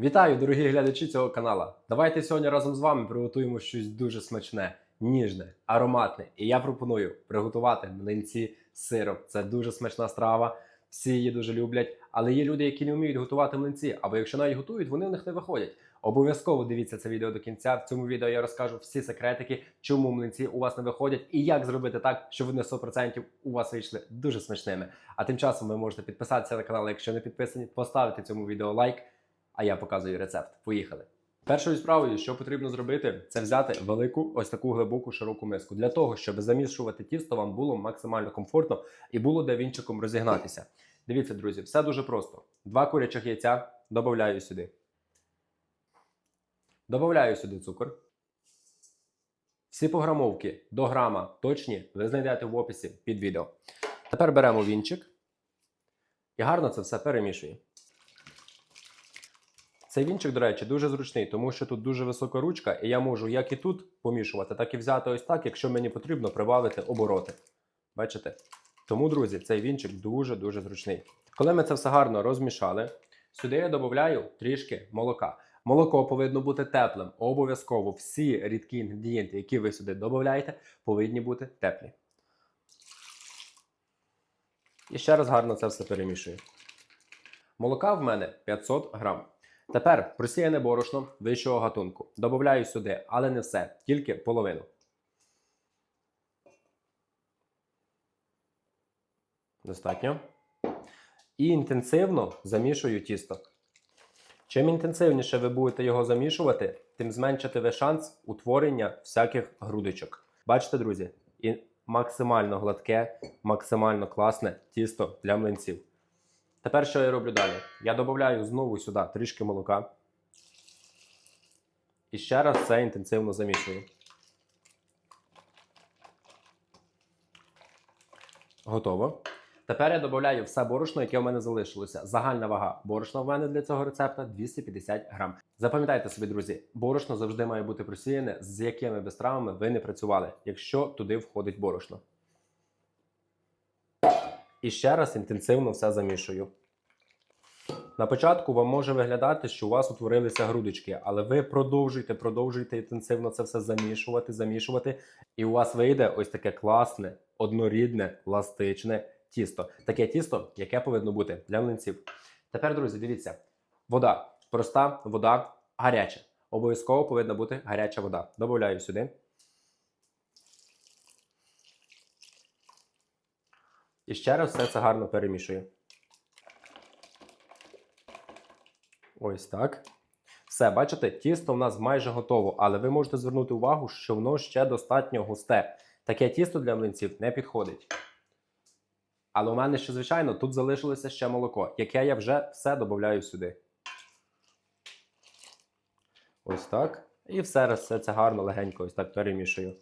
Вітаю, дорогі глядачі цього каналу. Давайте сьогодні разом з вами приготуємо щось дуже смачне, ніжне, ароматне. І я пропоную приготувати млинці з сиром. Це дуже смачна страва. Всі її дуже люблять, але є люди, які не вміють готувати млинці, або якщо навіть готують, вони в них не виходять. Обов'язково дивіться це відео до кінця. В цьому відео я розкажу всі секретики, чому млинці у вас не виходять, і як зробити так, щоб вони 100% у вас вийшли дуже смачними. А тим часом ви можете підписатися на канал, якщо не підписані, поставити цьому відео лайк. А я показую рецепт. Поїхали. Першою справою, що потрібно зробити, це взяти велику, ось таку глибоку широку миску для того, щоб замішувати тісто, вам було максимально комфортно і було де вінчиком розігнатися. Дивіться, друзі, все дуже просто. Два курячих яйця додаю сюди. Добавляю сюди цукор. Всі пограмовки до грама точні ви знайдете в описі під відео. Тепер беремо вінчик і гарно це все перемішуємо. Цей вінчик, до речі, дуже зручний, тому що тут дуже висока ручка, і я можу як і тут помішувати, так і взяти ось так, якщо мені потрібно прибавити обороти. Бачите? Тому, друзі, цей вінчик дуже-дуже зручний. Коли ми це все гарно розмішали, сюди я додаю трішки молока. Молоко повинно бути теплим. Обов'язково всі рідкі інгредієнти, які ви сюди додаєте, повинні бути теплі. І ще раз гарно це все перемішую. Молока в мене 500 грам. Тепер просіяне борошно вищого гатунку. Добавляю сюди, але не все, тільки половину. Достатньо. І інтенсивно замішую тісто. Чим інтенсивніше ви будете його замішувати, тим зменшите ви шанс утворення всяких грудочок. Бачите, друзі? І максимально гладке, максимально класне тісто для млинців. Тепер що я роблю далі? Я додаю знову сюди трішки молока. І ще раз це інтенсивно замішую. Готово. Тепер я додаю все борошно, яке в мене залишилося. Загальна вага борошна в мене для цього рецепта 250 грам. Запам'ятайте собі, друзі, борошно завжди має бути просіяне, з якими би стравами ви не працювали, якщо туди входить борошно. І ще раз інтенсивно все замішую. На початку вам може виглядати, що у вас утворилися грудочки, але ви продовжуйте, продовжуйте інтенсивно це все замішувати, замішувати, і у вас вийде ось таке класне, однорідне, пластичне тісто. Таке тісто, яке повинно бути для млинців. Тепер, друзі, дивіться: вода, проста вода, гаряча. Обов'язково повинна бути гаряча вода. Добавляю сюди. І ще раз все це гарно перемішую. Ось так. Все, бачите, тісто в нас майже готово, але ви можете звернути увагу, що воно ще достатньо густе. Таке тісто для млинців не підходить. Але у мене ще, звичайно, тут залишилося ще молоко, яке я вже все додаю сюди. Ось так. І все все це гарно, легенько ось так перемішую.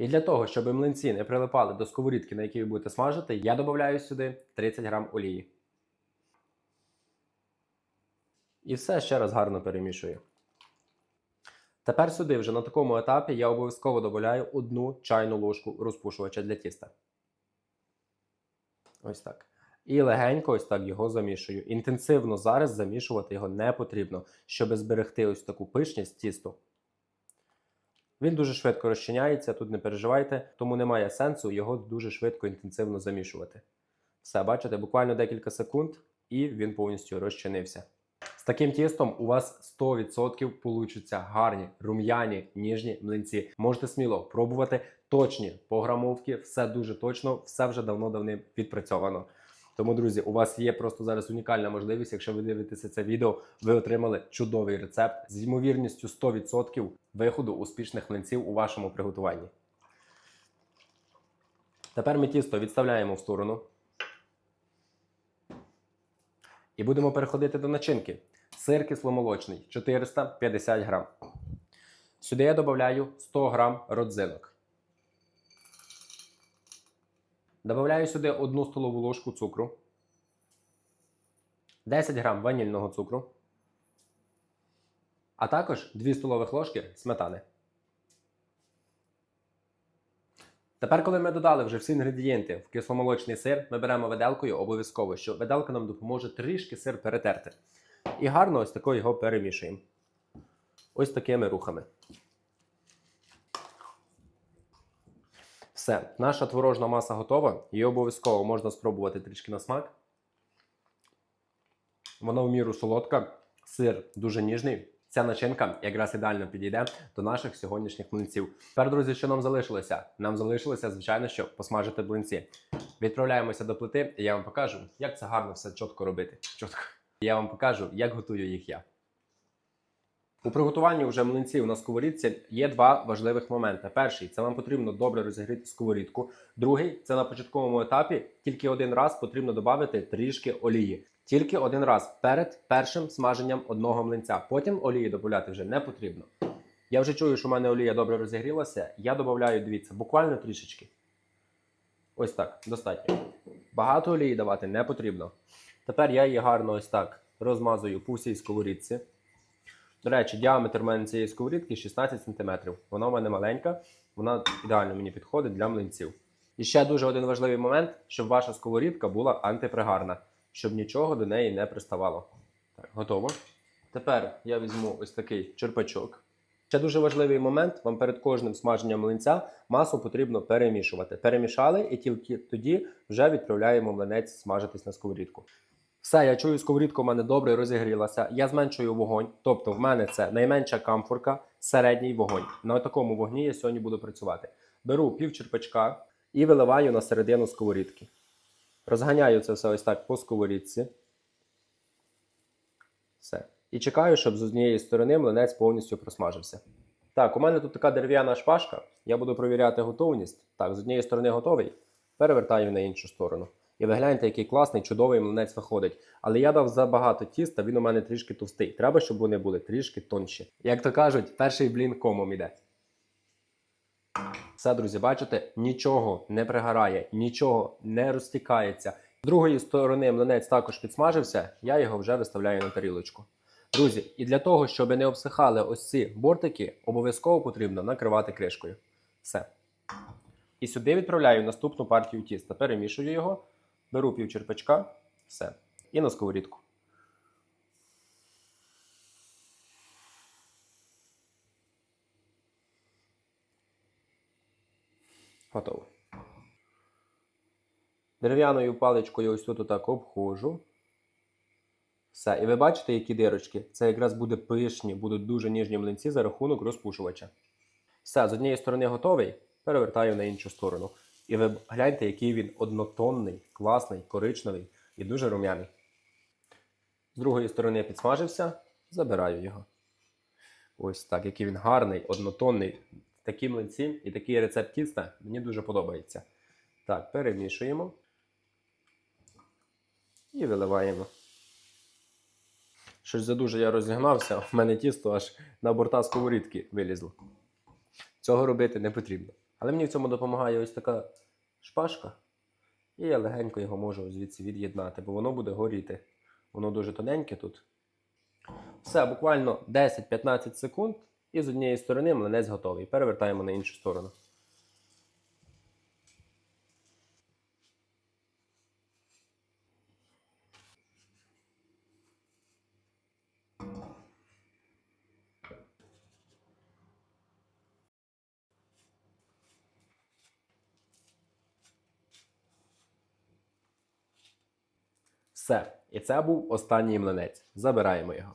І для того, щоб млинці не прилипали до сковорідки, на якій ви будете смажити, я додаю сюди 30 грам олії. І все ще раз гарно перемішую. Тепер сюди вже на такому етапі я обов'язково додаю одну чайну ложку розпушувача для тіста. Ось так. І легенько ось так його замішую. Інтенсивно зараз замішувати його не потрібно, щоб зберегти ось таку пишність тісту. Він дуже швидко розчиняється, тут не переживайте, тому немає сенсу його дуже швидко інтенсивно замішувати. Все, бачите, буквально декілька секунд, і він повністю розчинився. З таким тістом у вас 100% получаться гарні, рум'яні, ніжні млинці. Можете сміло пробувати точні пограмовки, все дуже точно, все вже давно-давним відпрацьовано. Тому, друзі, у вас є просто зараз унікальна можливість, якщо ви дивитеся це відео, ви отримали чудовий рецепт з ймовірністю 100% виходу успішних млинців у вашому приготуванні. Tепер ми тісто відставляємо в сторону. І будемо переходити до начинки. Сир кисломолочний 450 грам. Сюди я додаю 100 грам родзинок. Добавляю сюди 1 столову ложку цукру, 10 грам ванільного цукру, а також 2 столових ложки сметани. Тепер, коли ми додали вже всі інгредієнти в кисломолочний сир, ми беремо виделкою обов'язково, що виделка нам допоможе трішки сир перетерти. І гарно ось тако його перемішуємо. Ось такими рухами. Все, наша творожна маса готова. Її обов'язково можна спробувати трішки на смак. Вона в міру солодка, сир дуже ніжний. Ця начинка якраз ідеально підійде до наших сьогоднішніх млинців. Тепер, друзі, що нам залишилося? Нам залишилося, звичайно, що посмажити блинці. Відправляємося до плити, і я вам покажу, як це гарно все чітко робити. Чітко. Я вам покажу, як готую їх я. У приготуванні вже млинців на сковорідці є два важливих моменти. Перший це вам потрібно добре розігріти сковорідку. Другий це на початковому етапі тільки один раз потрібно додати трішки олії. Тільки один раз перед першим смаженням одного млинця. Потім олії додати вже не потрібно. Я вже чую, що в мене олія добре розігрілася. Я додаю, дивіться, буквально трішечки. Ось так, достатньо. Багато олії давати не потрібно. Тепер я її гарно ось так розмазую по всій сковорідці. До речі, діаметр в мене цієї сковорідки 16 см. Вона в мене маленька, вона ідеально мені підходить для млинців. І ще дуже один важливий момент, щоб ваша сковорідка була антипригарна, щоб нічого до неї не приставало. Так, готово. Тепер я візьму ось такий черпачок. Ще дуже важливий момент: вам перед кожним смаженням млинця масу потрібно перемішувати. Перемішали і тільки тоді вже відправляємо млинець смажитись на сковорідку. Все, я чую, сковорідка у мене добре розігрілася. Я зменшую вогонь. Тобто, в мене це найменша камфорка, середній вогонь. На такому вогні я сьогодні буду працювати. Беру пів черпачка і виливаю на середину сковорідки. Розганяю це все ось так по сковорідці. Все. І чекаю, щоб з однієї сторони млинець повністю просмажився. Так, у мене тут така дерев'яна шпажка. Я буду провіряти готовність. Так, з однієї сторони готовий. Перевертаю на іншу сторону. І ви гляньте, який класний, чудовий млинець виходить. Але я дав забагато тіста, він у мене трішки товстий. Треба, щоб вони були трішки тонші. Як то кажуть, перший блін комом іде. Все, друзі, бачите, нічого не пригорає, нічого не розтікається. З другої сторони млинець також підсмажився, я його вже виставляю на тарілочку. Друзі, і для того, щоб не обсихали ось ці бортики, обов'язково потрібно накривати кришкою. Все. І сюди відправляю наступну партію тіста. Перемішую його, беру пів черпачка, все. І на сковорідку. Готово. Дерев'яною паличкою ось тут отак обходжу. Все. І ви бачите, які дирочки? Це якраз буде пишні, будуть дуже ніжні млинці за рахунок розпушувача. Все, з однієї сторони готовий, перевертаю на іншу сторону. І ви гляньте, який він однотонний, класний, коричневий і дуже рум'яний. З другої сторони я підсмажився, забираю його. Ось так, який він гарний, однотонний. Такі млинці і такий рецепт тіста мені дуже подобається. Так, перемішуємо і виливаємо. Щось задуже я розігнався, в мене тісто аж на борта сковорідки вилізло. Цього робити не потрібно. Але мені в цьому допомагає ось така шпажка. І я легенько його можу звідси від'єднати, бо воно буде горіти. Воно дуже тоненьке тут. Все, буквально 10-15 секунд, і з однієї сторони млинець готовий. Перевертаємо на іншу сторону. Все. І це був останній млинець. Забираємо його.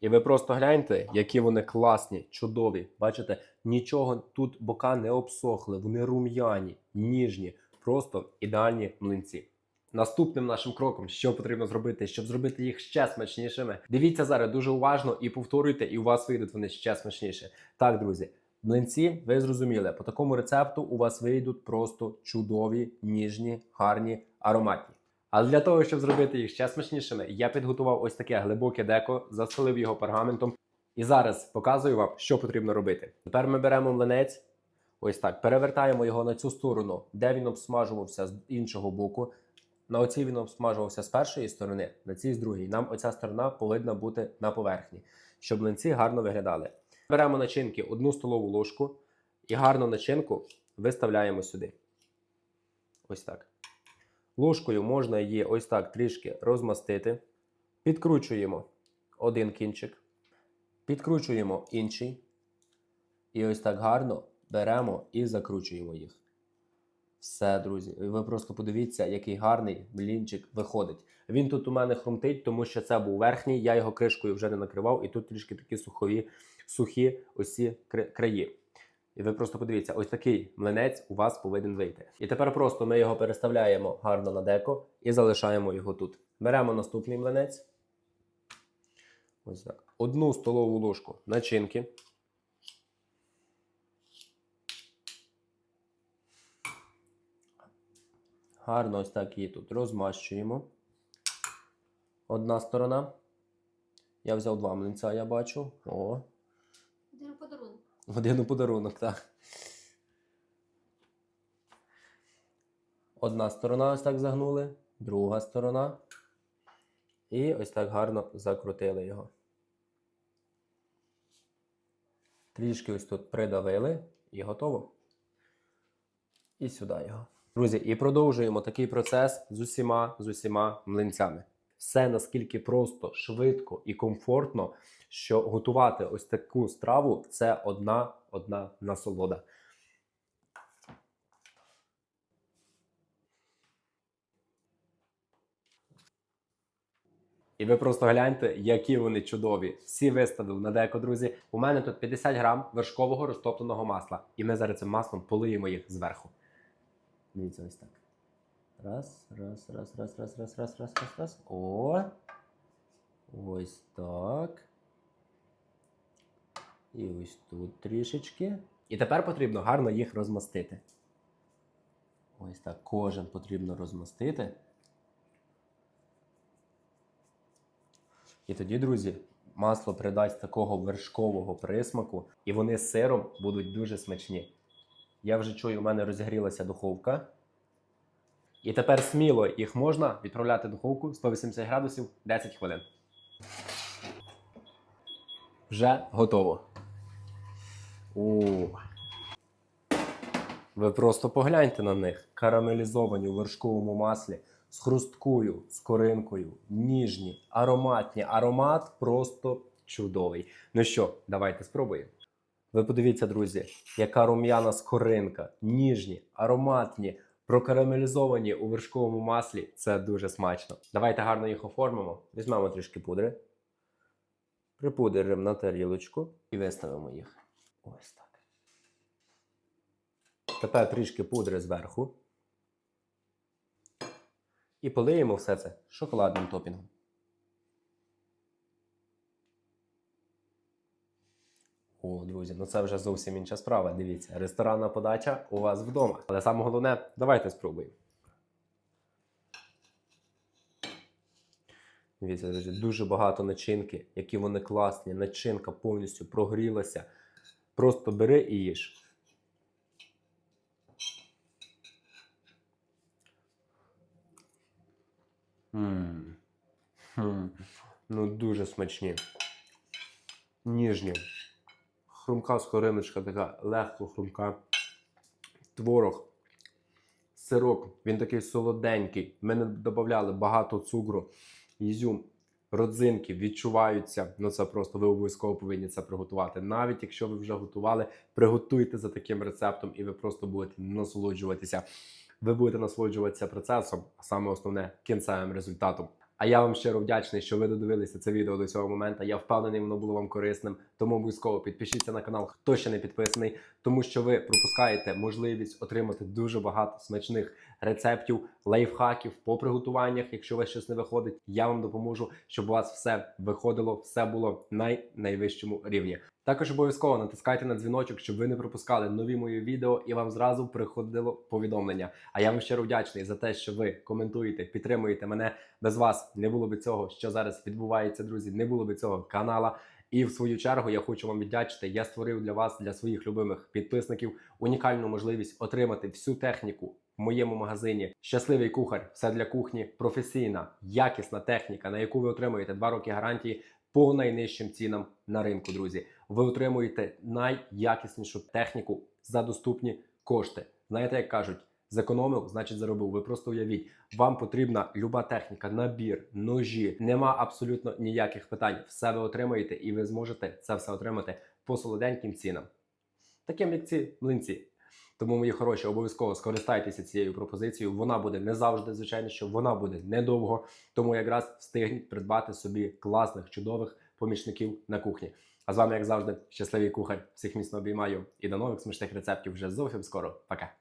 І ви просто гляньте, які вони класні, чудові. Бачите, нічого тут бока не обсохли, вони рум'яні, ніжні, просто ідеальні млинці. Наступним нашим кроком, що потрібно зробити, щоб зробити їх ще смачнішими. Дивіться зараз дуже уважно і повторюйте, і у вас вийдуть вони ще смачніше. Так, друзі, млинці, ви зрозуміли, по такому рецепту у вас вийдуть просто чудові, ніжні, гарні, ароматні. Але для того, щоб зробити їх ще смачнішими, я підготував ось таке глибоке деко, застелив його пергаментом. І зараз показую вам, що потрібно робити. Тепер ми беремо млинець, ось так, перевертаємо його на цю сторону, де він обсмажувався з іншого боку. На оцій він обсмажувався з першої сторони, на цій з другої. Нам оця сторона повинна бути на поверхні, щоб млинці гарно виглядали. Беремо начинки одну столову ложку і гарну начинку виставляємо сюди. Ось так. Ложкою можна її ось так трішки розмастити. Підкручуємо один кінчик, підкручуємо інший. І ось так гарно беремо і закручуємо їх. Все, друзі. Ви просто подивіться, який гарний блінчик виходить. Він тут у мене хрумтить, тому що це був верхній, я його кришкою вже не накривав, і тут трішки такі сухові, сухі кри- краї. І ви просто подивіться, ось такий млинець у вас повинен вийти. І тепер просто ми його переставляємо гарно на деко і залишаємо його тут. Беремо наступний млинець. Ось так. Одну столову ложку начинки. Гарно ось так її тут розмащуємо. Одна сторона. Я взяв два млинця, я бачу. О. один подарунок, так. Одна сторона ось так загнули, друга сторона. І ось так гарно закрутили його. Трішки ось тут придавили і готово. І сюди його. Друзі, і продовжуємо такий процес з усіма, з усіма млинцями. Все наскільки просто, швидко і комфортно, що готувати ось таку страву це одна одна насолода. І ви просто гляньте, які вони чудові. Всі виставили на деко, друзі. У мене тут 50 грам вершкового розтопленого масла. І ми зараз цим маслом полиємо їх зверху. Дивіться, ось так. Раз, раз, раз, раз, раз, раз, раз, раз, раз, раз. О. Ось так. І ось тут трішечки. І тепер потрібно гарно їх розмастити. Ось так. Кожен потрібно розмастити. І тоді, друзі, масло придасть такого вершкового присмаку, і вони з сиром будуть дуже смачні. Я вже чую, у мене розігрілася духовка. І тепер сміло їх можна відправляти в духовку 180 градусів 10 хвилин. Вже готово. О. Ви просто погляньте на них. Карамелізовані у вершковому маслі з хрусткою, з коринкою, ніжні, ароматні. Аромат просто чудовий. Ну що, давайте спробуємо. Ви подивіться, друзі, яка рум'яна скоринка, ніжні, ароматні, прокарамелізовані у вершковому маслі. Це дуже смачно. Давайте гарно їх оформимо. Візьмемо трішки пудри, припудримо на тарілочку і виставимо їх. Ось так. Тепер трішки пудри зверху. І полиємо все це шоколадним топінгом. О, друзі, ну це вже зовсім інша справа. Дивіться, ресторанна подача у вас вдома. Але саме головне, давайте спробуємо. Дивіться, друзі, дуже багато начинки, які вони класні. Начинка повністю прогрілася. Просто бери і їж. М. Хм. Ну, дуже смачні. Ніжні. Хрумка скориночка така, легко хрумка. Творог. Сирок, він такий солоденький. Ми не додавали багато цукру, ізюм, родзинки відчуваються. Ну це просто ви обов'язково повинні це приготувати. Навіть якщо ви вже готували, приготуйте за таким рецептом, і ви просто будете насолоджуватися. Ви будете насолоджуватися процесом, а саме основне кінцевим результатом. А я вам щиро вдячний, що ви додивилися це відео до цього моменту. Я впевнений, воно було вам корисним. Тому обов'язково підпишіться на канал, хто ще не підписаний, тому що ви пропускаєте можливість отримати дуже багато смачних рецептів, лайфхаків по приготуваннях. Якщо у вас щось не виходить, я вам допоможу, щоб у вас все виходило, все було на найвищому рівні. Також обов'язково натискайте на дзвіночок, щоб ви не пропускали нові мої відео і вам зразу приходило повідомлення. А я вам щиро вдячний за те, що ви коментуєте, підтримуєте мене. Без вас не було би цього, що зараз відбувається, друзі. Не було би цього канала. І в свою чергу я хочу вам віддячити. Я створив для вас, для своїх любимих підписників, унікальну можливість отримати всю техніку в моєму магазині. Щасливий кухар, все для кухні, професійна, якісна техніка, на яку ви отримуєте 2 роки гарантії по найнижчим цінам на ринку, друзі. Ви отримуєте найякіснішу техніку за доступні кошти. Знаєте, як кажуть, зекономив, значить заробив. Ви просто уявіть, вам потрібна люба техніка, набір, ножі. Нема абсолютно ніяких питань. Все ви отримаєте, і ви зможете це все отримати по солоденьким цінам, таким як ці млинці. Тому, мої хороші, обов'язково скористайтеся цією пропозицією. Вона буде не завжди, звичайно, що вона буде недовго. Тому якраз встигніть придбати собі класних, чудових помічників на кухні. А з вами, як завжди, щасливий кухар. Всіх міцно обіймаю і до нових смачних рецептів вже зовсім скоро. Пока.